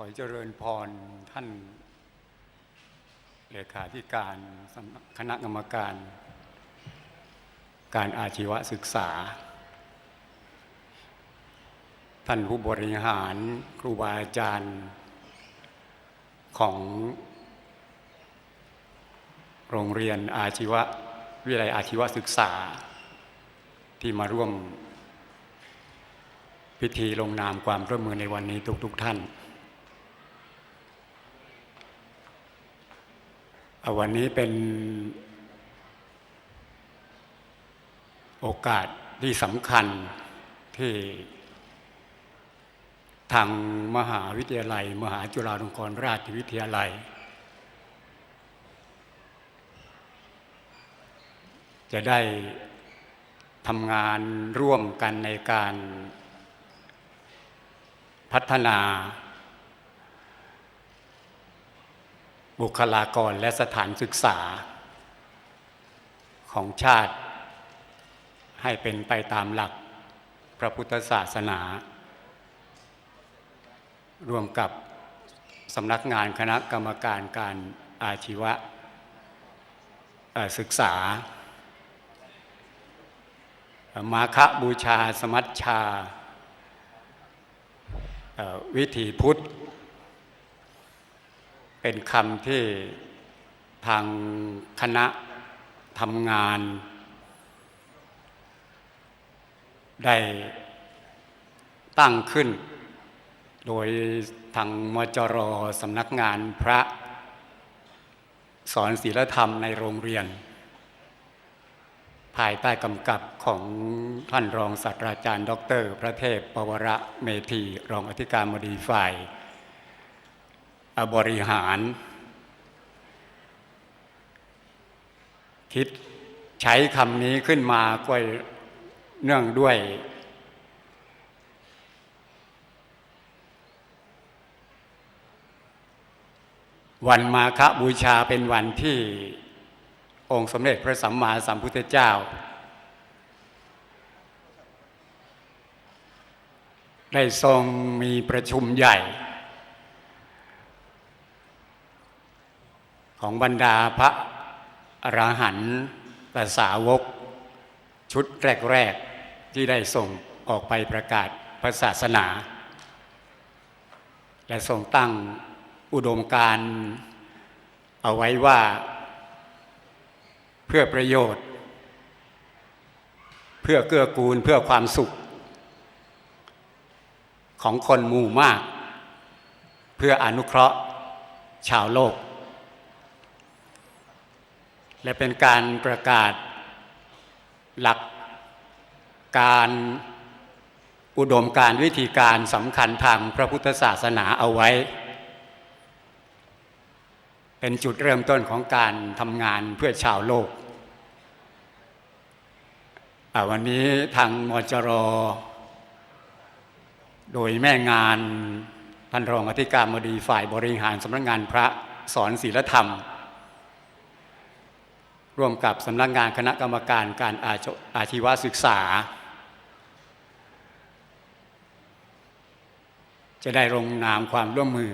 ขอเจริญพรท่านเลขาธิการคณะกรรมการ การอาชีวศึกษา ท่านผู้บริหารครูบาอาจารย์ของโรงเรียนอาชีววิทยาลัยอาชีวศึกษา ที่มาร่วมพิธีลงนามความร่วมมือในวันนี้ทุกๆทท่าน อะ วันนี้เป็นโอกาสที่สำคัญที่ทางมหาวิทยาลัย มหาจุฬาลงกรณราชวิทยาลัย จะได้ทำงานร่วมกันในการพัฒนา บุคลากรและสถานศึกษา ของชาติ ให้เป็นไปตามหลักพระพุทธศาสนา รวมกับสำนักงานคณะกรรมการการอาชีวะศึกษา มาคบูชาสมัชชา วิถีพุทธ เป็นคำที่ทางคณะทำงาน ได้ตั้งขึ้น โดยทางมจรสำนักงานพระ สอนศีลธรรมในโรงเรียน ภายใต้กำกับของท่านรองศาสตราจารย์ ดร พระเทพปวระเมธีรองอธิการบดีฝ่าย บริหาร คิดใช้คำนี้ขึ้นมาก็เนื่องด้วย วันมาฆบูชาเป็นวันที่องค์สมเด็จพระสัมมาสัมพุทธเจ้า ได้ทรงมีประชุมใหญ่ ของบรรดาพระอรหันตสาวก ชุดแรก ๆ ที่ได้ส่งออกไปประกาศพระศาสนา และทรงตั้งอุดมการเอาไว้ว่าเพื่อประโยชน์ เพื่อเกื้อกูลเพื่อความสุข ของคนหมู่มาก เพื่ออนุเคราะห์ชาวโลก และเป็นการประกาศหลักการอุดมการวิธีการสำคัญทางพระพุทธศาสนาเอาไว้ เป็นจุดเริ่มต้นของการทำงานเพื่อชาวโลก วันนี้ทางมจรโดยแม่งานท่านรองอธิการบดีฝ่ายบริหารสำนักงานพระสอนศีลธรรม ร่วมกับสำนักงานคณะกรรมการการอาชอาชีวศึกษา จะได้ลงนามความร่วมมือ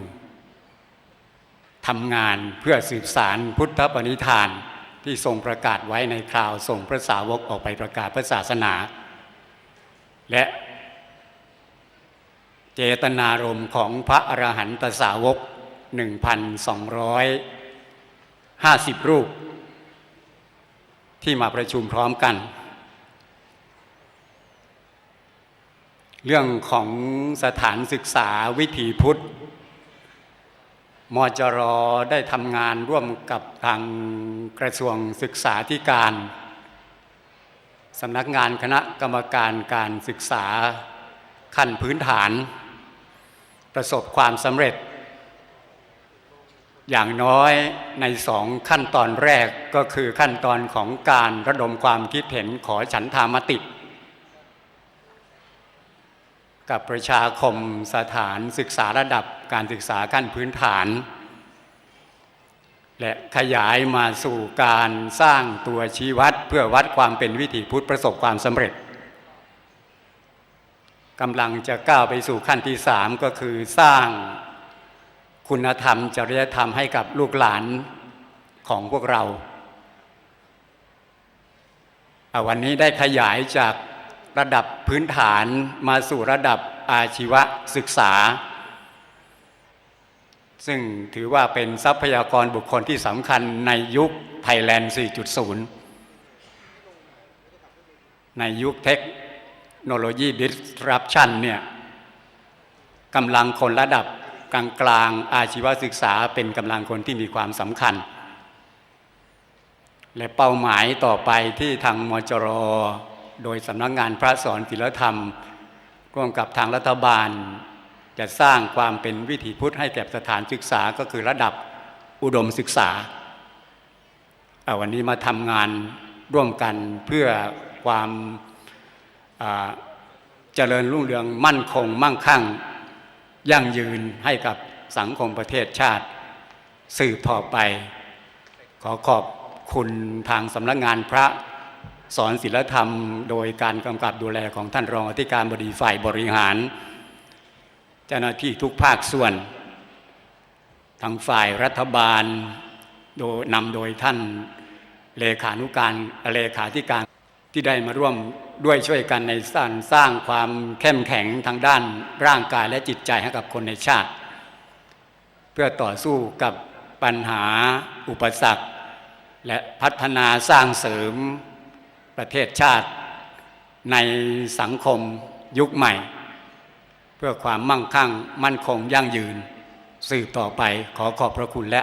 ทำงานเพื่อสืบสารพุทธปณิธานที่ทรงประกาศไว้ในคราวส่งพระสาวกออกไปประกาศพระศาสนา และเจตนารมณ์ของพระอรหันตสาวก 1,250 รูป ที่มาประชุมพร้อมกัน เรื่องของสถานศึกษาวิถีพุทธมจรได้ทำงานร่วมกับทางกระทรวงศึกษาธิการสำนักงานคณะกรรมการการศึกษาขั้นพื้นฐาน ประสบความสำเร็จ อย่างน้อยในสองขั้นตอนแรกก็คือขั้นตอนของการระดมความคิดเห็นขอฉันทามติ กับประชาคมสถานศึกษาระดับการศึกษาขั้นพื้นฐาน และขยายมาสู่การสร้างตัวชี้วัด เพื่อวัดความเป็นวิถีพุทธประสบความสำเร็จกำลังจะก้าวไปสู่ขั้นที่สามก็คือสร้าง คุณธรรมจริยธรรมให้กับลูกหลานของพวกเราอะวันนี้ได้ขยายจากระดับพื้นฐานมาสู่ระดับอาชีวศึกษา ซึ่งถือว่าเป็นทรัพยากรบุคคลที่สำคัญในยุคไทยแลนด์ 4.0 ในยุคเทคโนโลยี disruption เนี่ยกำลังคนระดับ กลางๆอาชีวศึกษาเป็นกำลังคนที่มีความสำคัญ และเป้าหมายต่อไปที่ทางมจรโดยสำนักงงานพระสอนศิลธรรม ร่วมกับทางรัฐบาล จะสร้างความเป็นวิถีพุทธให้แก่สถานศึกษาก็คือระดับอุดมศึกษาอะวันนี้มาทำงานร่วมกันเพื่อความเจริญรุ่งเรืองมั่นคง มั่งคั่ง ยั่งยืนให้กับสังคมประเทศชาติ สืบต่อไป ขอขอบคุณทางสำนักงานพระสอนศิลธรรม โดยการกำกับดูแลของท่านรองอธิการบดีฝ่ายบริหาร เจ้าหน้าที่ทุกภาคส่วนทางฝ่ายรัฐบาลโดยนำโดยท่านเลขานุการเลขาธิการ ที่ได้มาร่วมด้วยช่วยกันในสร้างสร้างความเข้มแข็งทางด้านร่างกายและจิตใจให้กับคนในชาติ เพื่อต่อสู้กับปัญหาอุปสรรค และพัฒนาสร้างเสริมประเทศชาติ ในสังคมยุคใหม่ เพื่อความมั่งคั่งมั่นคงยั่งยืน สืบต่อไปขอขอบพระคุณและ